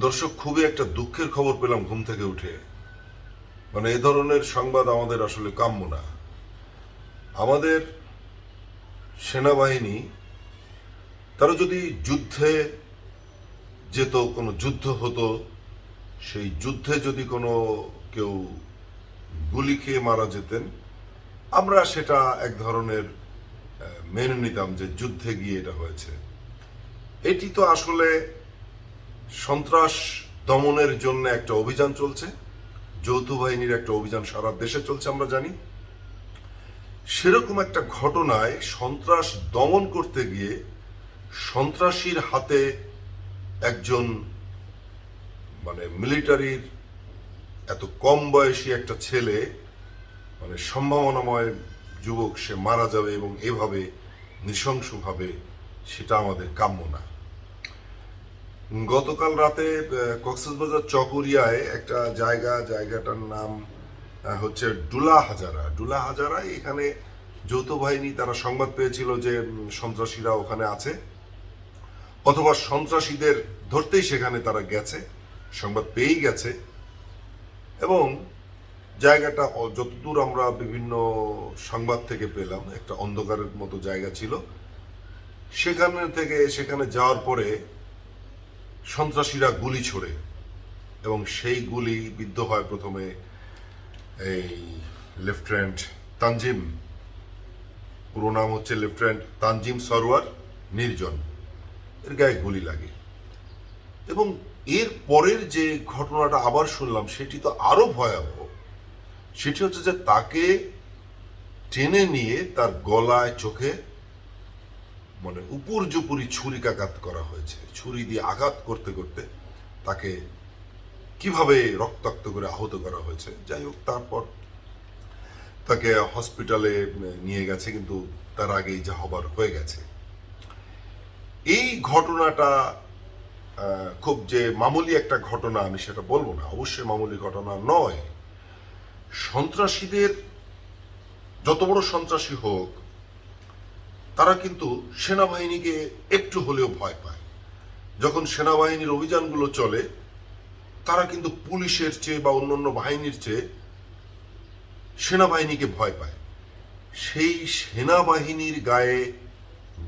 দর্শক, খুবই একটা দুঃখের খবর পেলাম ঘুম থেকে উঠে। মানে এ ধরনের সংবাদ আমাদের আসলে কাম্য না। আমাদের সেনাবাহিনী, তারা যদি যুদ্ধে যেত, কোনো যুদ্ধ হতো, সেই যুদ্ধে যদি কোনো কেউ গুলি খেয়ে মারা যেতেন, আমরা সেটা এক ধরনের মেনে নিতাম যে যুদ্ধে গিয়ে এটা হয়েছে। এটি তো আসলে সন্ত্রাস দমনের জন্য একটা অভিযান চলছে, যৌথ বাহিনীর একটা অভিযান সারা দেশে চলছে, আমরা জানি। সেরকম একটা ঘটনায় সন্ত্রাস দমন করতে গিয়ে সন্ত্রাসীর হাতে একজন মানে মিলিটারির এত কম বয়সী একটা ছেলে মানে সম্ভাবনাময় যুবক, সে মারা যাবে এবং এভাবে নৃশংসভাবে সেটা আমাদের কাম্য না। গতকাল রাতে কক্সবাজার চকরিয়ায় একটা জায়গা, জায়গাটার নাম হচ্ছে ডুলা হাজারা। ডুলা হাজারায় এখানে যৌথ বাহিনী, তারা সংবাদ পেয়েছিল যে সন্ত্রাসীরা ওখানে আছে। অথবা সন্ত্রাসীদের ধরতেই সেখানে তারা গেছে, সংবাদ পেয়েই গেছে। এবং জায়গাটা যতদূর আমরা বিভিন্ন সংবাদ থেকে পেলাম, একটা অন্ধকারের মতো জায়গা ছিল। সেখানে থেকে, সেখানে যাওয়ার পরে সন্ত্রাসীরা গুলি ছোড়ে এবং সেই গুলি বিদ্ধ হয় প্রথমে এই লেফটেন্যান্ট তানজিম। পুরো নাম হচ্ছে লেফটেন্যান্ট তানজিম সরওয়ার, নির্জন। এর গায়ে গুলি লাগে। এবং এর পরের যে ঘটনাটা আবার শুনলাম, সেটি তো আরও ভয়াবহ। সেটি হচ্ছে যে তাকে টেনে নিয়ে তার গলায়, চোখে মানে উপর জুপুরি ছুরিকাঘাত করা হয়েছে। ছুরি দিয়ে আঘাত করতে করতে তাকে কীভাবে রক্তাক্ত করে আহত করা হয়েছে, যাই হোক, তারপর তাকে হসপিটালে নিয়ে গেছে, কিন্তু তার আগেই যা হবার হয়ে গেছে। এই ঘটনাটা খুব যে মামুলি একটা ঘটনা, আমি সেটা বলব না, অবশ্যই মামুলি ঘটনা নয়। সন্ত্রাসীদের, যত বড় সন্ত্রাসী হোক তারা কিন্তু সেনাবাহিনীকে একটু হলেও ভয় পায়। যখন সেনাবাহিনীর অভিযানগুলো চলে, তারা কিন্তু পুলিশের চেয়ে বা অন্যান্য বাহিনীর চেয়ে সেনাবাহিনীকে ভয় পায়। সেই সেনাবাহিনীর গায়ে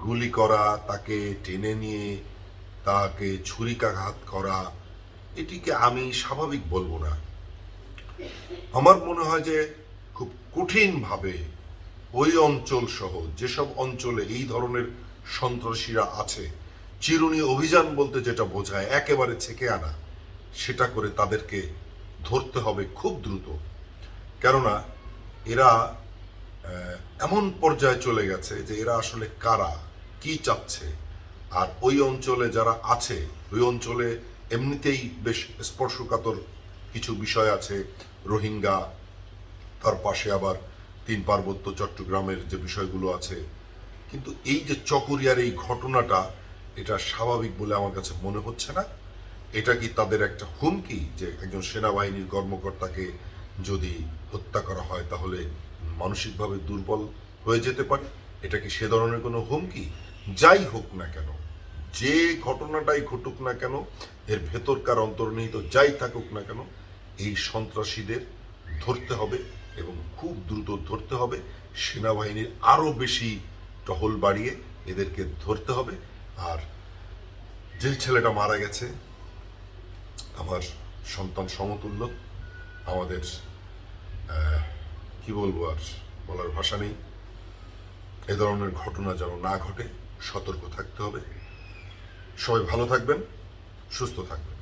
গুলি করা, তাকে টেনে নিয়ে, তাকে ছুরিকাঘাত করা, এটিকে আমি স্বাভাবিক বলব না। আমার মনে হয় যে খুব কঠিনভাবে ওই অঞ্চল সহ যেসব অঞ্চলে এই ধরনের সন্ত্রাসীরা আছে, চিরুনি অভিযান বলতে যেটা বোঝায়, একেবারে ছেকে আনা, সেটা করে তাদেরকে ধরতে হবে খুব দ্রুত। কেননা এরা এমন পর্যায়ে চলে গেছে যে এরা আসলে কারা, কি চাচ্ছে, আর ওই অঞ্চলে যারা আছে, ওই অঞ্চলে এমনিতেই বেশ স্পর্শকাতর কিছু বিষয় আছে, রোহিঙ্গা, তার পাশে আবার তিন পার্বত্য চট্টগ্রামের যে বিষয়গুলো আছে, কিন্তু এই যে চকরিয়ার এই ঘটনাটা, এটা স্বাভাবিক বলে আমার কাছে মনে হচ্ছে না। এটা কি তাদের একটা হুমকি যে একজন সেনাবাহিনীর কর্মকর্তাকে যদি হত্যা করা হয় তাহলে মানসিকভাবে দুর্বল হয়ে যেতে পারে? এটা কি সে ধরনের কোনো হুমকি? যাই হোক না কেন, যে ঘটনাটাই ঘটুক না কেন, এর ভেতরকার অন্তর্নিহিত যাই থাকুক না কেন, এই সন্ত্রাসীদের ধরতে হবে। এবং খুব দ্রুত ধরতে হবে। সেনাবাহিনীর আরও বেশি টহল বাড়িয়ে এদেরকে ধরতে হবে। আর যে ছেলেটা মারা গেছে, আমার সন্তান সমতুল্য। আমাদের কি বলব আর বলার ভাষা নেই। এ ধরনের ঘটনা যেন না ঘটে, সতর্ক থাকতে হবে। সবাই ভালো থাকবেন, সুস্থ থাকবেন।